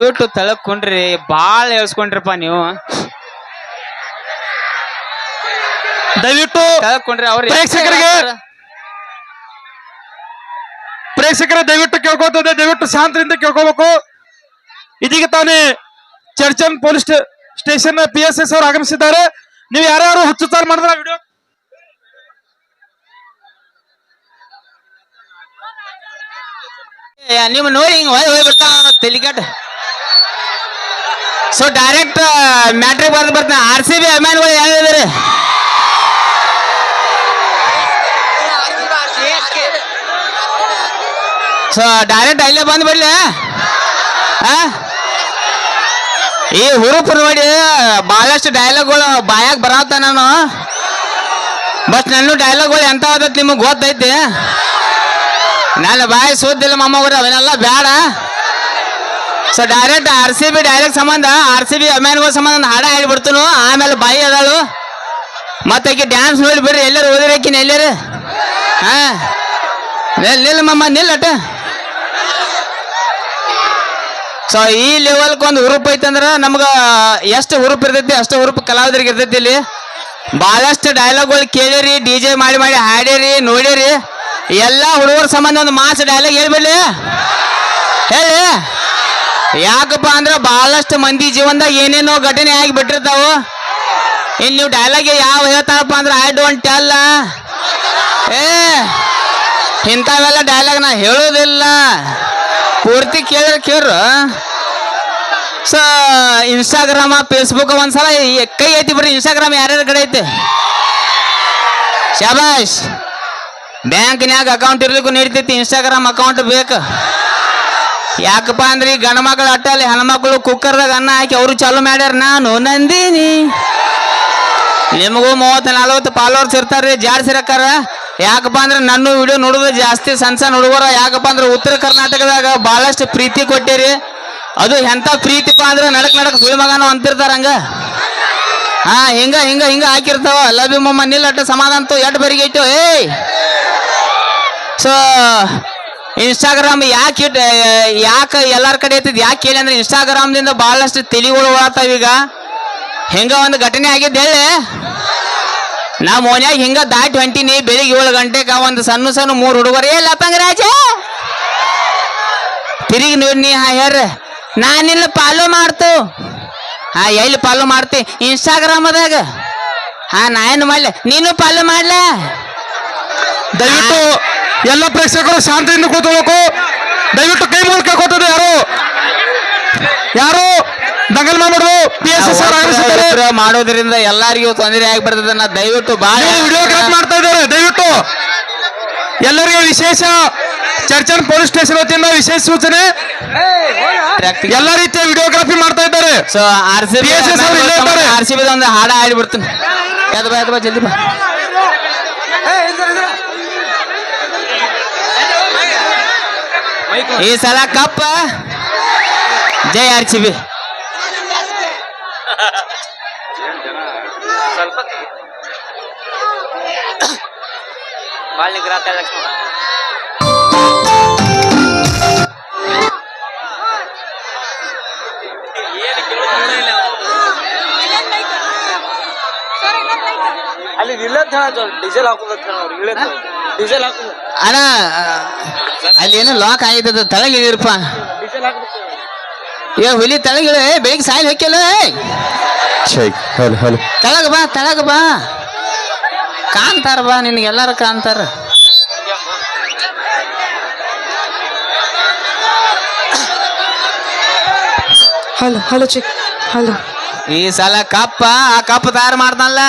ಬಿಟ್ಟು ತಳಕೊಂಡ್ರಿ ಬಾಳ ಹೇಳ್ಸ್ಕೊಂಡ್ರಪ್ಪ ನೀವು. ದಯವಿಟ್ಟು ತಳಕೊಂಡ್ರಿ ಅವ್ರ ಪ್ರೇಕ್ಷಕರಿಗೆ ಪ್ರೇಕ್ಷಕರ ದಯವಿಟ್ಟು ಕೇಳ್ಕೊತದೆ ದಯವಿಟ್ಟು ಶಾಂತರಿಂದ ಕೇಳ್ಕೋಬೇಕು ಇದೀಗ ತಾನೇ ಚರ್ಚನ್ police station P S S ಅವರು ಆಗಮಿಸಿದ್ದಾರೆ. ನೀವು ಯಾರ್ಯಾರು ಹುಚ್ಚುತ್ತಾರ ಮಾಡಿದ್ರ ವಿಡಿಯೋ ನಿಮ್ಮ ನೋಡಿ ಹಿಂಗ್ ಹೋಯ್ ಹೋಯ್ ಬರ್ತಾನ ಸೊ ಡೈರೆಕ್ಟ್ ಮ್ಯಾಟ್ರಿಕ್ ಬರ್ದು ಬರ್ತಾನೆ. ಆರ್ ಸಿ ಬಿ ಅಭಿಮಾನಿಗಳು ಯಾವ್ಯಾವ್ದಾರೆ? ಸೊ ಡೈರೆಕ್ಟ್ ಅಲ್ಲೇ ಬಂದು ಬಿಡಲಿ. ಈ ಹುರುಪು ನೋಡಿ, ಬಹಳಷ್ಟು ಡೈಲಾಗ್ಗಳು ಬಾಯಾಗ ಬರತ್ತ ನಾನು. ಬಟ್ ನನ್ನ ಡೈಲಾಗ್ಗಳು ಎಂತ ಆದತ್ ನಿಮಗೆ ಗೊತ್ತೈತಿ? ನಾನು ಬಾಯಿ ಸುದ್ದಿಲ್ಲ ಅವರು ಅವನ್ನೆಲ್ಲ ಬೇಡ so direct R C B direct ಸಂಬಂಧ ಆರ್ ಸಿ ಬಿ ಅಭಿಮಾನಿಗಳ ಸಂಬಂಧ ಹಾಡ ಹೇಳ್ಬಿಡ್ತನು. ಆಮೇಲೆ ಬಾಯಿ ಅದಾಳು. ಮತ್ತೆ ಆಕಿ ಡ್ಯಾನ್ಸ್ ನೋಡಿ ಬಿಡ್ರಿ, ಎಲ್ಲರೂ ಓದಿರಕಿನ ಎಲ್ಲರು? ಹಾ? ನಿಲ್ ನಿಲ್ಲ ಮಮ್ಮ ನಿಲ್ಲಟ ಸೊ ಈ ಲೆವೆಲ್ಗೆ ಒಂದು ಹುರುಪ್ ಐತಂದ್ರೆ ನಮ್ಗೆ ಎಷ್ಟು ಹುರುಪ್ ಇರ್ತೈತಿ, ಅಷ್ಟು ಹುರುಪ್ ಕಲಾವಿದರಿಗೆ ಇರ್ತೈತಿ ಇಲ್ಲಿ. ಭಾಳಷ್ಟು ಡೈಲಾಗ್ಗಳು ಕೇಳಿರಿ ಡಿ ಜೆ ಮಾಡಿ ಮಾಡಿ ಹಾಡಿರಿ, ನೋಡಿರಿ. ಎಲ್ಲ ಹುಡುಗರ ಸಂಬಂಧ ಒಂದು ಮಾಸ್ ಡೈಲಾಗ್ ಹೇಳ್ಬಿಡ್ಲಿ. ಹೇಳಿ. ಯಾಕಪ್ಪ ಅಂದ್ರ ಬಹಳಷ್ಟು ಮಂದಿ ಜೀವನದಾಗ ಏನೇನೋ ಘಟನೆ ಆಗಿ ಬಿಟ್ಟಿರ್ತಾವು ಇನ್ ನೀವು ಡೈಲಾಗ್ ಯಾವ ಹೇಳ್ತಾರಪ್ಪ ಅಂದ್ರೆ ಐ ಡೋಂಟ್ ಟೆಲ್ ಏ, ಇಂಥವೆಲ್ಲ ಡೈಲಾಗ್ ನಾ ಹೇಳೋದಿಲ್ಲ. ಪೂರ್ತಿ ಕೇಳಿದ್ರೆ ಕೇಳ್ರು. ಸೊ ಇನ್ಸ್ಟಾಗ್ರಾಮ ಫೇಸ್ಬುಕ್ ಒಂದ್ಸಲ ಕೈ ಐತಿ ಬಿಡ್ರಿ. ಇನ್ಸ್ಟಾಗ್ರಾಮ್ ಯಾರ್ಯಾರ ಕಡೆ ಐತಿ? ಶಾಬಾಷ್. ಬ್ಯಾಂಕ್ನ್ಯಾಗ ಅಕೌಂಟ್ ಇರ್ಲಿಕ್ಕೂ ನಡೀತೈತಿ. ಇನ್ಸ್ಟಾಗ್ರಾಮ್ ಅಕೌಂಟ್ ಬೇಕು. ಯಾಕಪ್ಪ ಅಂದ್ರೆ ಈ ಗಂಡ ಮಕ್ಕಳು ಅಟ್ಟಲ್ಲಿ ಹೆಣ್ಮಕ್ಳು ಕುಕ್ಕರ್ದಾಗ ಅನ್ನ ಹಾಕಿ ಅವರು ಚಾಲು ಮಾಡ್ಯಾರ. ನಾನು ನಂದಿನಿ. ನಿಮಗೂ ಮೂವತ್ತು ನಲ್ವತ್ತು ಫಾಲೋವರ್ಸ್ ಇರ್ತಾರ್ರಿ ಜಾಡ್ಸಿರಕ್ಕಾರ ಯಾಕಪ್ಪ ಅಂದ್ರೆ ನನ್ನ ವಿಡಿಯೋ ನೋಡೋದು ಜಾಸ್ತಿ ಸಣ್ಣ ಸಣ್ಣ ಹುಡುಗರು. ಯಾಕಪ್ಪ ಅಂದ್ರೆ ಉತ್ತರ ಕರ್ನಾಟಕದಾಗ ಭಾಳಷ್ಟು ಪ್ರೀತಿ ಕೊಟ್ಟಿರಿ. ಅದು ಎಂಥ ಪ್ರೀತಿಪ್ಪ ಅಂದ್ರೆ ನಡಕ್ ನಡಕ್ ಸುಳಿ ಮಗನು ಅಂತಿರ್ತಾರ ಹಂಗ. ಹಾ, ಹಿಂಗ ಹಿಂಗ ಹಿಂಗ ಹಾಕಿರ್ತಾವ. ಲವ್ ಯು ಮಮ್ಮ ಸಮಾಧಾನ ಎಟ್ ಬರಿಗೆ ಏಯ್. ಸೊ ಇನ್ಸ್ಟಾಗ್ರಾಮ್ ಯಾಕೆ ಇಟ್ ಯಾಕೆ ಎಲ್ಲರ ಕಡೆ ಐತಿದ್ ಯಾಕೆ ಕೇಳಿ ಅಂದ್ರೆ ಇನ್ಸ್ಟಾಗ್ರಾಮ್ದಿಂದ ಬಹಳಷ್ಟು ತಿಳಿಗಳು ಓಡಾತಾವ ಈಗ. ಹಿಂಗ ಒಂದು ಘಟನೆ ಆಗಿದ್ದು ಹೇಳಿ. ನಾ ಮೋನ್ಯಾಗ ಹಿಂಗ ದಾಟಿ ಹೊಂಟಿನಿ ಬೆಳಿಗ್ಗೆ ಏಳು ಗಂಟೆಗೆ ಒಂದು ಸಣ್ಣ ಸಣ್ಣ ಮೂರು ಹುಡುಗರು ಏ ಲಪಂಗರಾಜ ತಿರುಗಿ ನೋಡಿ ನೀ ಹಾ ಹೇಳ್ರಿ. ನಾನಿಲ್ಲ ಫಾಲೋ ಮಾಡ್ತು. ಹಾ ಎಲ್ಲಿ ಫಾಲೋ ಮಾಡ್ತಿ? ಇನ್ಸ್ಟಾಗ್ರಾಮದಾಗ ಹಾ ನಾ ಏನು ಮಾಡ್ಲೆ? ನೀನು ಫಾಲೋ ಮಾಡ್ಲ. ದಯವಿಟ್ಟು ಎಲ್ಲ ಪ್ರೇಕ್ಷಕರು ಶಾಂತಿಯಿಂದ ಕೂತ್ಕೋಬೇಕು ದಯವಿಟ್ಟು ಕೈ ಮೂಲಕ ಕೂತದೆ ಯಾರು? ಯಾರು? ದಂಗಲ್ ಮಾಡೋದು ಪಿ ಎಸ್ ಎಸ್ ಮಾಡೋದರಿಂದ ಮಾಡೋದ್ರಿಂದ ಎಲ್ಲರಿಗೂ ತೊಂದರೆ ಆಗ್ಬಿಡ್ತದೆ ಬರ್ತದೆ ದಯವಿಟ್ಟು ವಿಡಿಯೋ ವಿಡಿಯೋಗ್ರಾಫ್ ಮಾಡ್ತಾ ಇದ್ದಾರೆ ದಯವಿಟ್ಟು. ಎಲ್ಲರಿಗೂ ವಿಶೇಷ ಚರ್ಚನ್ ಪೊಲೀಸ್ ಸ್ಟೇಷನ್ ವತಿಯಿಂದ ವಿಶೇಷ ಸೂಚನೆ. ಎಲ್ಲ ರೀತಿಯ ವಿಡಿಯೋಗ್ರಫಿ ಮಾಡ್ತಾ ಇದ್ದಾರೆ. So R C B PSS ಅವ್ರು ಆರ್ ಸಿ ಬಿ ಒಂದು ಹಾಡ ಆಡಿಬಿಡ್ತೀನಿ ಯಾವ್ದು ಬಾ ಯಾವ್ದು ಬಾ ಜಲ್ದಿ ಬಾ. ಈ ಸಲ ಕಪ್ಪ. ಜೈ ಆರ್ ಸಿ ಬಿ ಅಲ್ಲಿ ನಿಲ್ಲಂತ ಹೇಳ ಡೀಸೆಲ್ ಹಾಕೋದಕ್ಕೆ ಅವ್ರು ಇಳಿದ ಡೀಸೆಲ್ ಹಾಕೋದು ಅಣ್ಣ ಅಲ್ಲಿ ಏನೋ ಲಾಕ್ ಆಗಿದ್ದದ ತಳಗೆ ಇಳಿರಪ್ಪ ಏ ಹುಲಿ ತಳಗಿಳ ಬೆಳಿಗ್ಗೆ ಸಾಯಿಲ್ ಹಾಕಿಲ್ಲ ತಳಗ ಬಾ ತಳಗ ಬಾ. ಕಾಣ್ತಾರ ಬಾ ನಿನಗೆಲ್ಲಾರ ಕಾಣ್ತಾರ ಹಲೋ ಹಲೋ ಚಿಕ್ ಹಲೋ. ಈ ಸಲ ಕಪ್ಪ ಆ ಕಪ್ ತಯಾರು ಮಾಡ್ತಾನಲ್ಲ